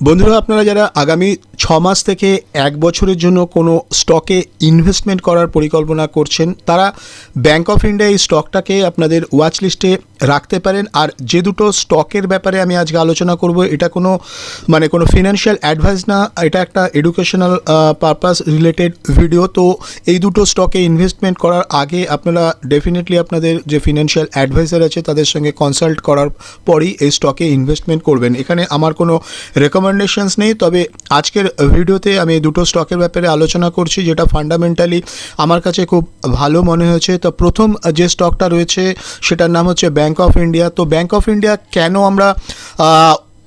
বন্ধুরা আপনারা যারা আগামী ছ মাস থেকে এক বছরের জন্য কোনো স্টকে ইনভেস্টমেন্ট করার পরিকল্পনা করছেন। তারা ব্যাংক অফ ইন্ডিয়া এই স্টকটাকে আপনাদের ওয়াচ লিস্টে রাখতে পারেন। আর যে দুটো স্টকের ব্যাপারে আমি আজকে আলোচনা করব, এটা কোনো মানে কোনো ফিনান্সিয়াল অ্যাডভাইস না, এটা একটা এডুকেশনাল পারপাস রিলেটেড ভিডিও তো এই দুটো স্টকে ইনভেস্টমেন্ট করার আগে আপনারা ডেফিনেটলি আপনাদের যে ফিনান্সিয়াল অ্যাডভাইজার আছে, তাদের সঙ্গে কনসাল্ট করার পরই এই স্টকে ইনভেস্টমেন্ট করবেন। এখানে আমার কোনো রেকমেন্ডেশনস নেই, তবে আজকের ভিডিওতে আমি দুটো স্টকের ব্যাপারে আলোচনা করছি, যেটা ফান্ডামেন্টালি আমার কাছে খুব ভালো মনে হয়েছে। তো প্রথম যে স্টকটা রয়েছে, সেটার নাম হচ্ছে ব্যাঙ্ক অফ ইন্ডিয়া তো ব্যাঙ্ক অফ ইন্ডিয়া কেন আমরা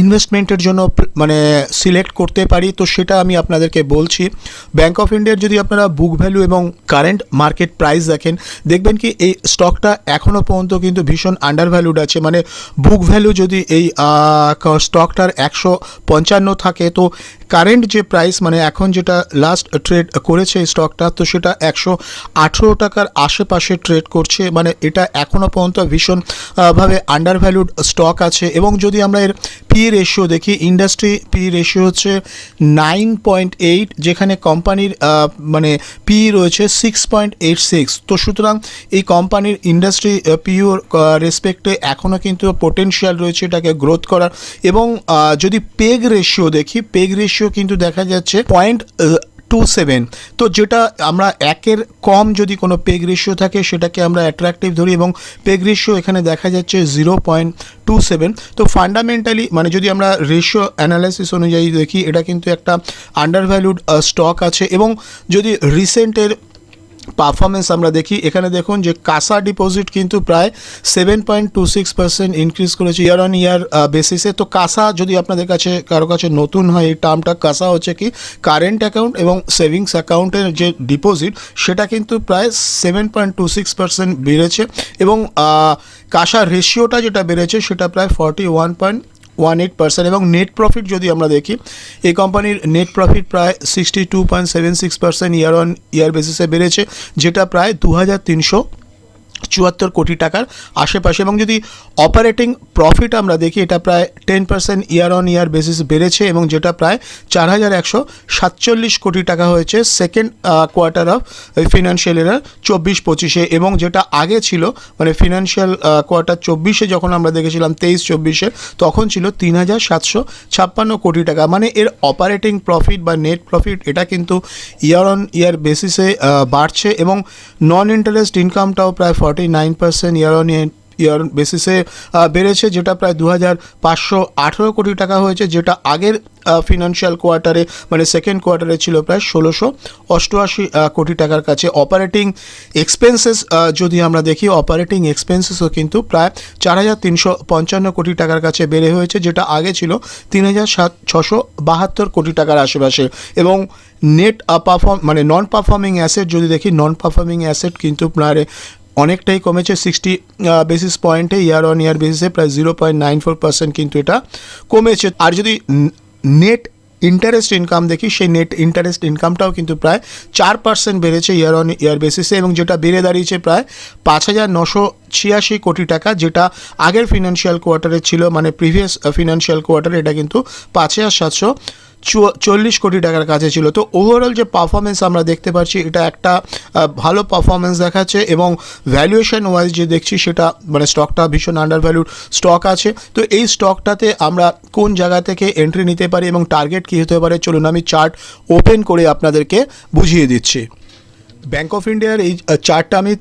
ইনভেস্টমেন্টের জন্য মানে সিলেক্ট করতে পারি? তো সেটা আমি আপনাদেরকে বলছি। ব্যাঙ্ক অফ ইন্ডিয়ার যদি আপনারা বুক ভ্যালু এবং কারেন্ট মার্কেট প্রাইস দেখেন, দেখবেন কি এই স্টকটা এখনও পর্যন্ত কিন্তু ভীষণ আন্ডার ভ্যালুড আছে। মানে বুক ভ্যালু যদি এই স্টকটার একশো পঞ্চান্ন থাকে, তো কারেন্ট যে প্রাইস মানে এখন যেটা লাস্ট ট্রেড করেছে স্টকটা তো সেটা একশো আঠেরো টাকার আশেপাশে ট্রেড করছে। মানে এটা এখনও পর্যন্ত ভীষণ আহ, ভাবে আন্ডার ভ্যালুড স্টক আছে। এবং যদি আমরা এর পি রেশিও দেখি ইন্ডাস্ট্রি পি রেশিও হচ্ছে নাইন পয়েন্ট এইট যেখানে কোম্পানির মানে পি রয়েছে সিক্স পয়েন্ট এইট সিক্স তো সুতরাং এই কোম্পানির ইন্ডাস্ট্রি পিওর রেসপেক্টে এখনও কিন্তু পোটেনশিয়াল রয়েছে এটাকে গ্রোথ করার। এবং যদি পেগ রেশিও দেখি পেগ রেশিও কিন্তু দেখা যাচ্ছে পয়েন্ট টু সেভেন তো যেটা আমরা একের কম যদি কোনো পেগ রেশিও থাকে, সেটাকে আমরা অ্যাট্রাকটিভ ধরি এবং পেগ রেশিও এখানে দেখা যাচ্ছে জিরো পয়েন্ট টু সেভেন তো ফান্ডামেন্টালি মানে যদি আমরা রেশিও অ্যানালাইসিস অনুযায়ী দেখি, এটা কিন্তু একটা আন্ডার ভ্যালুড স্টক আছে এবং যদি রিসেন্টের পারফরমেন্স আমরা দেখি। এখানে দেখুন যে কাসা ডিপোজিট কিন্তু প্রায় seven point two six percent increase করেছে ইয়ার অন ইয়ার বেসিসে তো কাসা যদি আপনাদের কাছে, কারও কাছে নতুন হয়, এই টার্মটা কাসা হচ্ছে কি? কারেন্ট অ্যাকাউন্ট এবং সেভিংস অ্যাকাউন্টের যে ডিপোজিট সেটা কিন্তু প্রায় seven point two six percent বেড়েছে এবং কাসা রেশিওটা যেটা বেড়েছে, সেটা প্রায় forty one point one eight percent এবং নেট প্রফিট যদি আমরা দেখি, এই কোম্পানির নেট প্রফিট প্রায় sixty two point seven six percent year on year বেসিসে বেড়েছে, যেটা প্রায় দু হাজার তিনশো চুয়াত্তর কোটি টাকার আশেপাশে। এবং যদি অপারেটিং প্রফিট আমরা দেখি, এটা প্রায় ten percent year on year basis বেড়েছে এবং যেটা প্রায় চার হাজার একশো সাতচল্লিশ কোটি টাকা হয়েছে second quarter of financial year চব্বিশ পঁচিশে। এবং যেটা আগে ছিল মানে ফিনান্সিয়াল কোয়ার্টার চব্বিশে যখন আমরা দেখেছিলাম তেইশ চব্বিশে, তখন ছিল তিন হাজার সাতশো ছাপ্পান্ন কোটি টাকা। মানে এর অপারেটিং প্রফিট বা নেট প্রফিট এটা কিন্তু ইয়ার অন ইয়ার বেসিসে বাড়ছে এবং নন ইন্টারেস্ট ইনকামটাও প্রায় forty nine percent year on year বেসিসে বেড়েছে, যেটা প্রায় দু হাজার পাঁচশো আঠেরো কোটি টাকা হয়েছে, যেটা আগের ফিনান্সিয়াল কোয়ার্টারে মানে সেকেন্ড কোয়ার্টারে ছিল প্রায় ষোলোশো অষ্টআশি কোটি টাকার কাছে। অপারেটিং এক্সপেন্সেস যদি আমরা দেখি অপারেটিং এক্সপেন্সেসও কিন্তু প্রায় চার হাজার তিনশো পঞ্চান্ন কোটি টাকার কাছে বেড়ে হয়েছে, যেটা আগে ছিল তিন হাজার সাত ছশো বাহাত্তর কোটি টাকার আশেপাশে। এবং নেট পারফর্ম মানে নন পারফর্মিং অ্যাসেট যদি দেখি নন পারফর্মিং অ্যাসেট কিন্তু প্রায় অনেকটাই কমেছে সিক্সটি বেসিস পয়েন্টে ইয়ার অন ইয়ার বেসিসে প্রায় zero point nine four percent কিন্তু এটা কমেছে। আর যদি নেট ইন্টারেস্ট ইনকাম দেখি, সেই নেট ইন্টারেস্ট ইনকামটাও কিন্তু প্রায় চার পার্সেন্ট বেড়েছে ইয়ার অন ইয়ার বেসিসে এবং যেটা বেড়ে দাঁড়িয়েছে প্রায় পাঁচ হাজার নশো ছিয়াশি কোটি টাকা, যেটা আগের ফিনান্সিয়াল কোয়ার্টারে ছিল মানে প্রিভিয়াস ফিনান্সিয়াল কোয়ার্টারে এটা কিন্তু পাঁচ হাজার সাতশো চল্লিশ কোটি টাকার কাছে ছিল। তো ওভারঅল যে পারফরমেন্স আমরা দেখতে পাচ্ছি, এটা একটা ভালো পারফরমেন্স দেখাচ্ছে এবং ভ্যালুয়েশন ওয়াইজ যে দেখছি, সেটা মানে স্টকটা ভীষণ আন্ডার ভ্যালুড স্টক আছে। তো এই স্টকটাতে আমরা কোন জায়গা থেকে এন্ট্রি নিতে পারি এবং টার্গেট কী হতে পারে? চলুন আমি চার্ট ওপেন করে আপনাদেরকে বুঝিয়ে দিচ্ছি। ব্যাঙ্ক অফ ইন্ডিয়ার এই চার্টটা আমি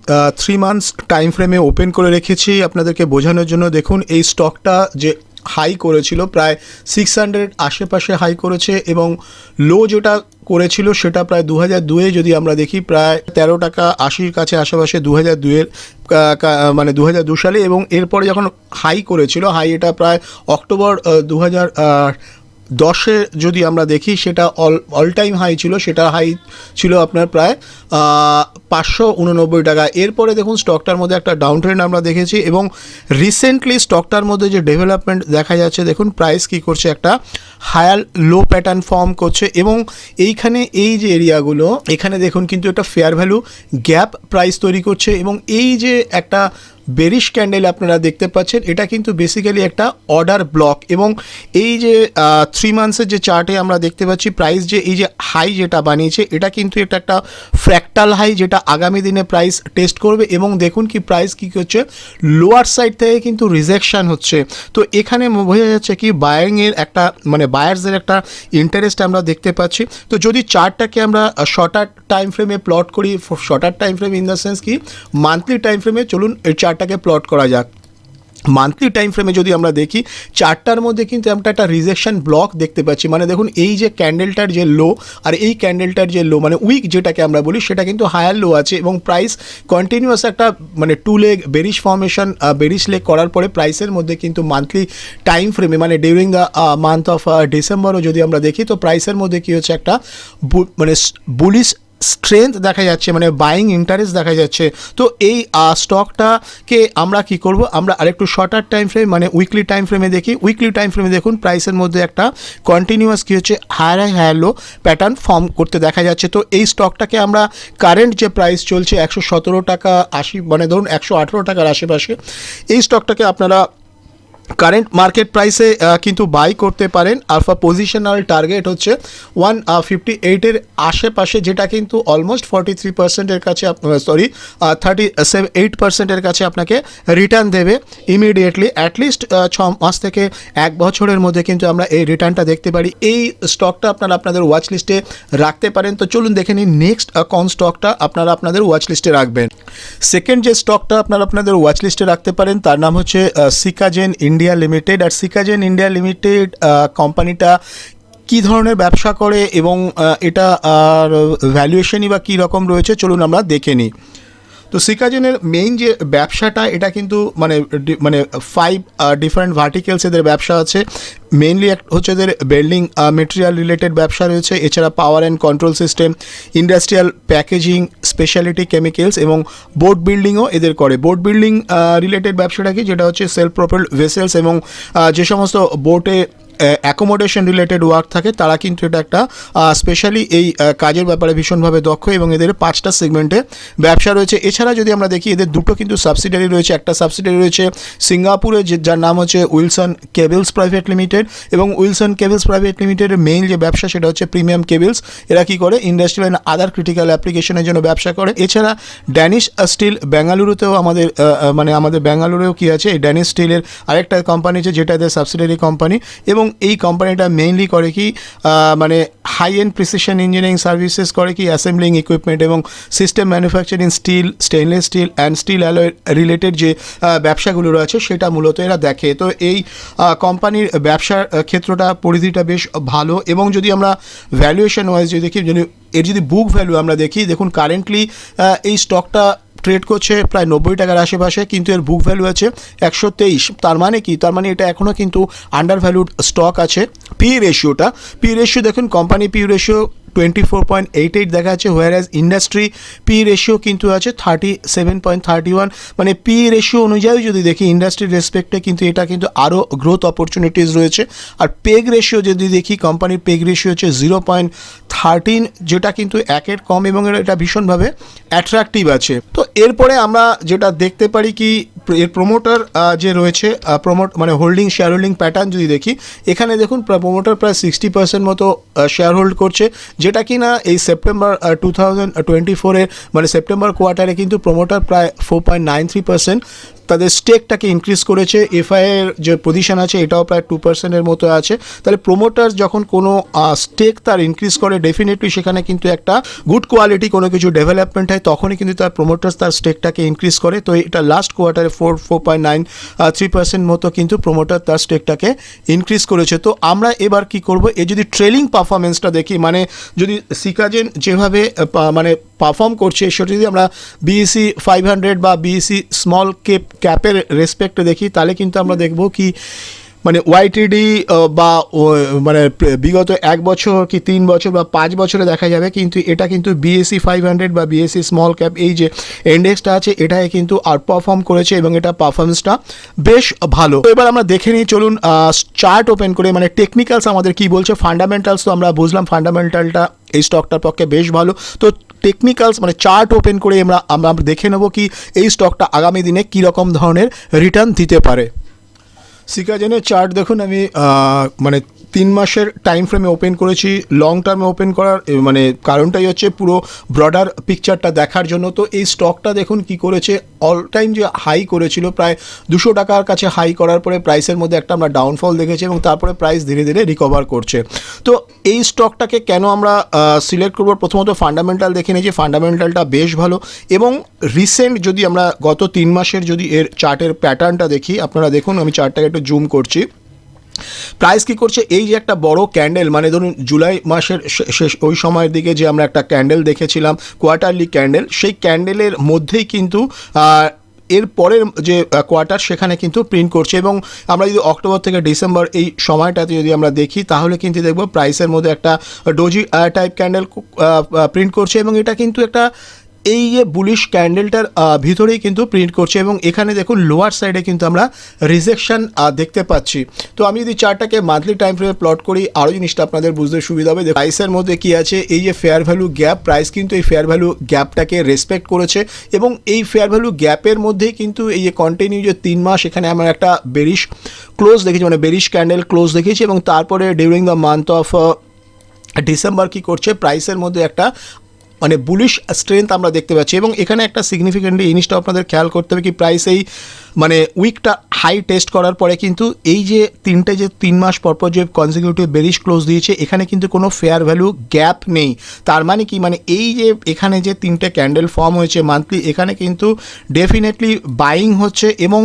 থ্রি মান্থস টাইম ফ্রেমে ওপেন করে রেখেছি আপনাদেরকে বোঝানোর জন্য। দেখুন, এই স্টকটা যে হাই করেছিল, প্রায় সিক্স হান্ড্রেড আশেপাশে হাই করেছে এবং লো যেটা করেছিল সেটা প্রায় দু হাজার দুয়ে যদি আমরা দেখি, প্রায় তেরো টাকা আশির কাছে আশেপাশে দু হাজার দুয়ের মানে দু হাজার দু সালে এবং এরপরে যখন হাই করেছিল হাই এটা প্রায় অক্টোবর দু হাজার দশে যদি আমরা দেখি, সেটা অল অল টাইম হাই ছিল, সেটা হাই ছিল আপনার প্রায় পাঁচশো উননব্বই টাকা। এরপরে দেখুন স্টকটার মধ্যে একটা ডাউন ট্রেন্ড আমরা দেখেছি এবং রিসেন্টলি স্টকটার মধ্যে যে ডেভেলপমেন্ট দেখা যাচ্ছে, দেখুন প্রাইস কী করছে, একটা হায়ার লো প্যাটার্ন ফর্ম করছে এবং এইখানে এই যে এরিয়াগুলো এখানে দেখুন কিন্তু একটা ফেয়ার ভ্যালু গ্যাপ প্রাইস তৈরি করছে এবং এই যে একটা বেরিশ ক্যান্ডেল আপনারা দেখতে পাচ্ছেন, এটা কিন্তু বেসিক্যালি একটা অর্ডার ব্লক এবং এই যে থ্রি মান্থসের যে চার্টে আমরা দেখতে পাচ্ছি প্রাইস যে, এই যে হাই যেটা বানিয়েছে, এটা কিন্তু এটা একটা ফ্র্যাক্টাল হাই যেটা আগামী দিনে প্রাইস টেস্ট করবে এবং দেখুন কি প্রাইস কী হচ্ছে লোয়ার সাইড থেকে কিন্তু রিজেকশন হচ্ছে। তো এখানে বোঝা যাচ্ছে কি বায়ারিংয়ের একটা মানে বায়ার্সের একটা ইন্টারেস্ট আমরা দেখতে পাচ্ছি। তো যদি চার্টটাকে আমরা শর্টার টাইম ফ্রেমে প্লট করি shorter time frame in the sense কি মান্থলি টাইম ফ্রেমে চলুন, এই চার্টটাকে প্লট করা যাক। মান্থলি টাইম ফ্রেমে যদি আমরা দেখি, চারটার মধ্যে কিন্তু আমরা একটা রিজেকশন ব্লক দেখতে পাচ্ছি। মানে দেখুন, এই যে ক্যান্ডেলটার যে লো আর এই ক্যান্ডেলটার যে লো মানে উইক যেটাকে আমরা বলি, সেটা কিন্তু হায়ার লো আছে এবং প্রাইস কন্টিনিউয়াস একটা মানে two leg bearish formation bearish leg করার পরে প্রাইসের মধ্যে কিন্তু মান্থলি টাইম ফ্রেমে মানে ডিউরিং দ্য মান্থ অফ ডিসেম্বরও যদি আমরা দেখি, তো প্রাইসের মধ্যে কী হচ্ছে একটা মানে বুলিশ স্ট্রেংথ দেখা যাচ্ছে মানে বাইং ইন্টারেস্ট দেখা যাচ্ছে। তো এই স্টকটাকে আমরা কি করব? আমরা আরেকটু শর্টার টাইম ফ্রেম মানে উইকলি টাইম ফ্রেমে দেখি। উইকলি টাইম ফ্রেমে দেখুন প্রাইসের মধ্যে একটা কন্টিনিউয়াস কী হচ্ছে higher high higher low pattern form করতে দেখা যাচ্ছে। তো এই স্টকটাকে আমরা কারেন্ট যে প্রাইস চলছে, একশো সতেরো টাকা আশি মানে ধরুন একশো আঠেরো টাকার আশেপাশে, এই স্টকটাকে আপনারা কারেন্ট মার্কেট প্রাইসে কিন্তু বাই করতে পারেন। আলফা পজিশনাল টার্গেট হচ্ছে ওয়ান ফিফটি এইটের আশেপাশে, যেটা কিন্তু অলমোস্ট ফর্টি থ্রি পার্সেন্টের কাছে সরি থার্টি সেভেন এইট পার্সেন্টের কাছে আপনাকে রিটার্ন দেবে ইমিডিয়েটলি অ্যাটলিস্ট ছ মাস থেকে এক বছরের মধ্যে কিন্তু আমরা এই রিটার্নটা দেখতে পারি। এই স্টকটা আপনারা আপনাদের ওয়াচ লিস্টে রাখতে পারেন। তো চলুন দেখে নিন নেক্সট কোন স্টকটা আপনারা আপনাদের ওয়াচ লিস্টে রাখবেন। সেকেন্ড যে স্টকটা আপনারা আপনাদের ওয়াচ লিস্টে রাখতে পারেন, তার নাম হচ্ছে সিকাজেন ইন্ডিয়া লিমিটেড আর সিকাজেন ইন্ডিয়া লিমিটেড কোম্পানিটা কি ধরনের ব্যবসা করে এবং এটা আর ভ্যালুয়েশনই বা কী রকম রয়েছে, চলুন আমরা দেখে নিই। তো সিকাজেনের মেইন যে ব্যবসাটা, এটা কিন্তু মানে মানে ফাইভ ডিফারেন্ট ভার্টিকেলস এদের ব্যবসা আছে। মেইনলি হচ্ছে এদের বিল্ডিং মেটেরিয়াল রিলেটেড ব্যবসা রয়েছে। এছাড়া power and control system industrial packaging speciality chemicals এবং বোট বিল্ডিংও এদের করে। বোট বিল্ডিং রিলেটেড ব্যবসাটা কি যেটা হচ্ছে সেলফ প্রোপেল ভেসেলস এবং যে সমস্ত বোটে অ্যাকোমোডেশন রিলেটেড ওয়ার্ক থাকে, তারা কিন্তু এটা একটা স্পেশালি এই কাজের ব্যাপারে ভীষণভাবে দক্ষ এবং এদের পাঁচটা সেগমেন্টে ব্যবসা রয়েছে। এছাড়া যদি আমরা দেখি, এদের দুটো কিন্তু সাবসিডারি রয়েছে। একটা সাবসিডারি রয়েছে সিঙ্গাপুরে, যে, যার নাম হচ্ছে উইলসন কেবলস প্রাইভেট লিমিটেড এবং উইলসন কেবলস প্রাইভেট লিমিটেডের মেইন যে ব্যবসা, সেটা হচ্ছে প্রিমিয়াম কেবলস। এরা কী করে? ইন্ডাস্ট্রিয়াল অ্যান্ড আদার ক্রিটিক্যাল অ্যাপ্লিকেশনের জন্য ব্যবসা করে। এছাড়া ড্যানিশ স্টিল বেঙ্গালুরুতেও আমাদের মানে আমাদের বেঙ্গালুরুতেও কী আছে? এই ড্যানিশ স্টিলের আরেকটা কোম্পানি আছে, যেটা এদের সাবসিডারি কোম্পানি এবং এই কোম্পানিটা মেইনলি করে কি মানে high end precision engineering services করে কি অ্যাসেম্বলিং ইকুইপমেন্ট এবং system manufacturing steel stainless steel and steel alloy related যে ব্যবসাগুলো রয়েছে সেটা মূলত এরা দেখে। তো এই কোম্পানির ব্যবসার ক্ষেত্রটা, পরিধিটা বেশ ভালো এবং যদি আমরা ভ্যালুয়েশন ওয়াইজ যদি দেখি, যদি এর যদি বুক ভ্যালু আমরা দেখি, দেখুন কারেন্টলি এই স্টকটা ট্রেড করছে প্রায় নব্বই টাকার আশেপাশে, কিন্তু এর বুক ভ্যালু আছে একশো তেইশ। তার মানে কি? তার মানে এটা এখনও কিন্তু আন্ডার ভ্যালুড স্টক আছে পি রেশিওটা পি রেশিও দেখুন company P ratio twenty four point eight eight দেখা যাচ্ছে whereas industry P ratio কিন্তু আছে thirty seven point thirty one মানে পি রেশিও অনুযায়ী যদি দেখি ইন্ডাস্ট্রির রেসপেক্টে কিন্তু এটা কিন্তু আরও গ্রোথ অপরচুনিটিস রয়েছে। আর পেগ রেশিও যদি দেখি কোম্পানির পেগ রেশিও হচ্ছে জিরো পয়েন্ট থার্টিন যেটা কিন্তু একের কম এবং এটা ভীষণভাবে অ্যাট্রাকটিভ আছে। তো এরপরে আমরা যেটা দেখতে পারি কি, এর প্রমোটার যে রয়েছে প্রমোট মানে হোল্ডিং শেয়ার হোল্ডিং প্যাটার্ন যদি দেখি, এখানে দেখুন প্রমোটার প্রায় সিক্সটি পার্সেন্ট মতো শেয়ার হোল্ড করছে, যেটা কি না এই সেপ্টেম্বর টু থাউজেন্ড টোয়েন্টি ফোরে মানে সেপ্টেম্বর কোয়ার্টারে কিন্তু প্রমোটার প্রায় four point nine three percent তাদের স্টেকটাকে ইনক্রিজ করেছে এফআই এর যে পজিশন আছে, এটাও প্রায় টু পার্সেন্টের মতো আছে। তাহলে প্রোমোটার যখন কোনো স্টেক তার ইনক্রিজ করে ডেফিনেটলি সেখানে কিন্তু একটা গুড কোয়ালিটি কোনো কিছু ডেভেলপমেন্ট হয়, তখনই কিন্তু তার প্রোমোটার্স তার স্টেকটাকে ইনক্রিজ করে। তো এটা লাস্ট কোয়ার্টারে four four point nine three percent মতো কিন্তু প্রোমোটার তার স্টেকটাকে ইনক্রিজ করেছে। তো আমরা এবার কি করব? এই যদি ট্রেলিং পারফরমেন্সটা দেখি মানে যদি সিকাজেন যেভাবে মানে পারফর্ম করছে সেটা যদি আমরা বিএসি ফাইভ হান্ড্রেড বা বিএসি স্মল কেপ ক্যাপের রেসপেক্টে দেখি, তাহলে কিন্তু আমরা দেখব কি মানে ওয়াইটিডি বা মানে বিগত এক বছর কি তিন বছর বা পাঁচ বছরে দেখা যাবে, কিন্তু এটা কিন্তু বিএসসি ফাইভ হান্ড্রেড বা বিএসসি স্মল ক্যাপ এই যে ইন্ডেক্সটা আছে, এটাই কিন্তু আউট পারফর্ম করেছে এবং এটা পারফরমেন্সটা বেশ ভালো। এবার আমরা দেখে নিই, চলুন চার্ট ওপেন করে মানে টেকনিক্যালস আমাদের কি বলছে ফান্ডামেন্টালস তো আমরা বুঝলাম ফান্ডামেন্টালটা এই স্টকটার পক্ষে বেশ ভালো। তো টেকনিক্যালস মানে চার্ট ওপেন করে আমরা আমরা দেখে নেব কি এই স্টকটা আগামী দিনে কী রকম ধরনের রিটার্ন দিতে পারে। সিকাজেনের চার্ট দেখুন আমি মানে তিন মাসের টাইম ফ্রেমে ওপেন করেছি লং টার্মে ওপেন করার মানে কারণটাই হচ্ছে পুরো ব্রডার পিকচারটা দেখার জন্য। তো এই স্টকটা দেখুন কি করেছে অল টাইম যে হাই করেছিল, প্রায় দুশো টাকার কাছে হাই করার পরে প্রাইসের মধ্যে একটা আমরা ডাউনফল দেখেছি এবং তারপরে প্রাইস ধীরে ধীরে রিকভার করছে। তো এই স্টকটাকে কেন আমরা সিলেক্ট করব? প্রথমত ফান্ডামেন্টাল দেখে নিয়েছি ফান্ডামেন্টালটা বেশ ভালো এবং রিসেন্ট যদি আমরা গত তিন মাসের যদি এর চার্টের প্যাটার্নটা দেখি, আপনারা দেখুন, আমি চার্টটাকে একটু জুম করছি। প্রাইস কি করছে? এই যে একটা বড় ক্যান্ডেল মানে ধরুন জুলাই মাসের শেষ, ওই সময়ের দিকে যে আমরা একটা ক্যান্ডেল দেখেছিলাম কোয়ার্টারলি ক্যান্ডেল সেই ক্যান্ডেলের মধ্যেই কিন্তু এর পরের যে কোয়ার্টার সেখানে কিন্তু প্রিন্ট করছে এবং আমরা যদি অক্টোবর থেকে ডিসেম্বর এই সময়টাতে যদি আমরা দেখি, তাহলে কিন্তু দেখব প্রাইসের মধ্যে একটা ডোজি টাইপ ক্যান্ডেল প্রিন্ট করছে এবং এটা কিন্তু একটা এই যে বুলিশ ক্যান্ডেলটার ভিতরেই কিন্তু প্রিন্ট করছে এবং এখানে দেখুন লোয়ার সাইডে কিন্তু আমরা রিজেকশন দেখতে পাচ্ছি। তো আমি যদি চারটাকে মান্থলি টাইম ফ্রেমে প্লট করি, আরও জিনিসটা আপনাদের বুঝতে সুবিধা হবে। প্রাইসের মধ্যে কি আছে? এই যে ফেয়ার ভ্যালু গ্যাপ প্রাইস কিন্তু এই ফেয়ার ভ্যালু গ্যাপটাকে রেসপেক্ট করেছে এবং এই ফেয়ার ভ্যালু গ্যাপের মধ্যেই কিন্তু এই যে কন্টিনিউ যে তিন মাস, এখানে আমরা একটা বেরিশ ক্লোজ দেখেছি মানে বেরিশ ক্যান্ডেল ক্লোজ দেখেছি এবং তারপরে during the month of December কি করছে? প্রাইসের মধ্যে একটা মানে বুলিশ স্ট্রেংথ আমরা দেখতে পাচ্ছি এবং এখানে একটা সিগনিফিকেন্টলি জিনিসটা আপনাদের খেয়াল করতে হবে কি প্রাইস এই মানে উইকটা হাই টেস্ট করার পরে কিন্তু এই যে তিনটে যে তিন মাস পরপর যে কনজিকিউটিভ বেরিশ ক্লোজ দিয়েছে, এখানে কিন্তু কোনো ফেয়ার ভ্যালু গ্যাপ নেই। তার মানে কি? মানে এই যে এখানে যে তিনটে ক্যান্ডেল ফর্ম হয়েছে মান্থলি এখানে কিন্তু ডেফিনেটলি বাইং হচ্ছে এবং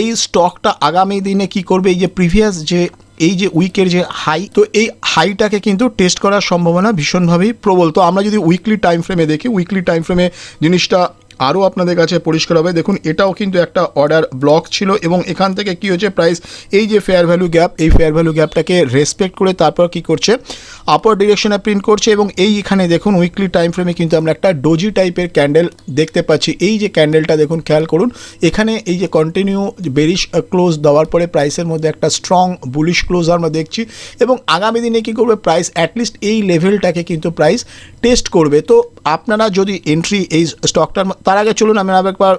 এই স্টকটা আগামী দিনে কি করবে? এই যে প্রিভিয়াস যে এই যে উইকের যে হাই, তো এই হাইটাকে কিন্তু টেস্ট করার সম্ভাবনা ভীষণভাবেই প্রবল। তো আমরা যদি উইকলি টাইম ফ্রেমে দেখি উইকলি টাইম ফ্রেমে জিনিসটা আরও আপনাদের কাছে পরিষ্কার হবে। দেখুন, এটাও কিন্তু একটা অর্ডার ব্লক ছিল এবং এখান থেকে কি হচ্ছে প্রাইস এই যে ফেয়ার ভ্যালু গ্যাপ এই ফেয়ার ভ্যালু গ্যাপটাকে রেসপেক্ট করে তারপর কি করছে? আপার ডিরেকশনে প্রিন্ট করছে এবং এই এখানে দেখুন উইকলি টাইম ফ্রেমে কিন্তু আমরা একটা ডোজি টাইপের ক্যান্ডেল দেখতে পাচ্ছি। এই যে ক্যান্ডেলটা দেখুন, খেয়াল করুন, এখানে এই যে কন্টিনিউ বেরিশ ক্লোজ দেওয়ার পরে প্রাইসের মধ্যে একটা স্ট্রং বুলিশ ক্লোজ আমরা দেখছি এবং আগামী দিনে কী করবে প্রাইস অ্যাটলিস্ট এই লেভেলটাকে কিন্তু প্রাইস টেস্ট করবে। তো আপনারা যদি এন্ট্রি এই স্টকটার তার আগে চলুন আমি আরেকবার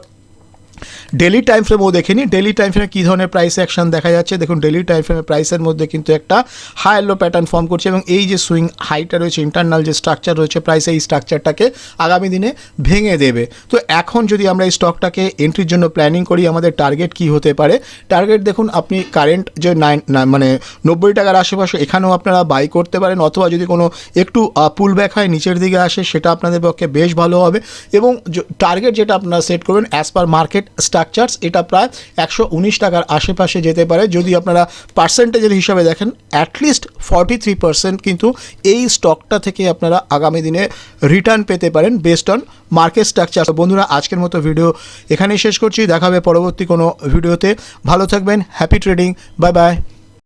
ডেলি টাইম ফ্রেমও দেখিনি। ডেলি টাইম ফ্রেমে কী ধরনের প্রাইস অ্যাকশন দেখা যাচ্ছে? দেখুন ডেলি টাইম ফ্রেমে প্রাইসের মধ্যে কিন্তু একটা হাই লো প্যাটার্ন ফর্ম করছে এবং এই যে সুইং হাইটা রয়েছে ইন্টারনাল যে স্ট্রাকচার রয়েছে প্রাইস এই স্ট্রাকচারটাকে আগামী দিনে ভেঙে দেবে। তো এখন যদি আমরা এই স্টকটাকে এন্ট্রির জন্য প্ল্যানিং করি, আমাদের টার্গেট কি হতে পারে? টার্গেট দেখুন, আপনি কারেন্ট যে নাইন মানে নব্বই টাকার আশেপাশে, এখানেও আপনারা বাই করতে পারেন অথবা যদি কোনো একটু পুল ব্যাক হয়, নিচের দিকে আসে, সেটা আপনাদের পক্ষে বেশ ভালো হবে। এবং টার্গেট যেটা আপনারা সেট করবেন অ্যাজ পার মার্কেট স্ট্রাকচারস এটা প্রায় একশো উনিশ টাকার আশেপাশে যেতে পারে। যদি আপনারা পার্সেন্টেজের হিসাবে দেখেন অ্যাটলিস্ট ফর্টি থ্রি পার্সেন্ট কিন্তু এই স্টকটা থেকে আপনারা আগামী দিনে রিটার্ন পেতে পারেন বেসড অন মার্কেট স্ট্রাকচার বন্ধুরা, আজকের মতো ভিডিও এখানেই শেষ করছি। দেখাবে পরবর্তী কোনো ভিডিওতে ভালো থাকবেন হ্যাপি ট্রেডিং বাই বাই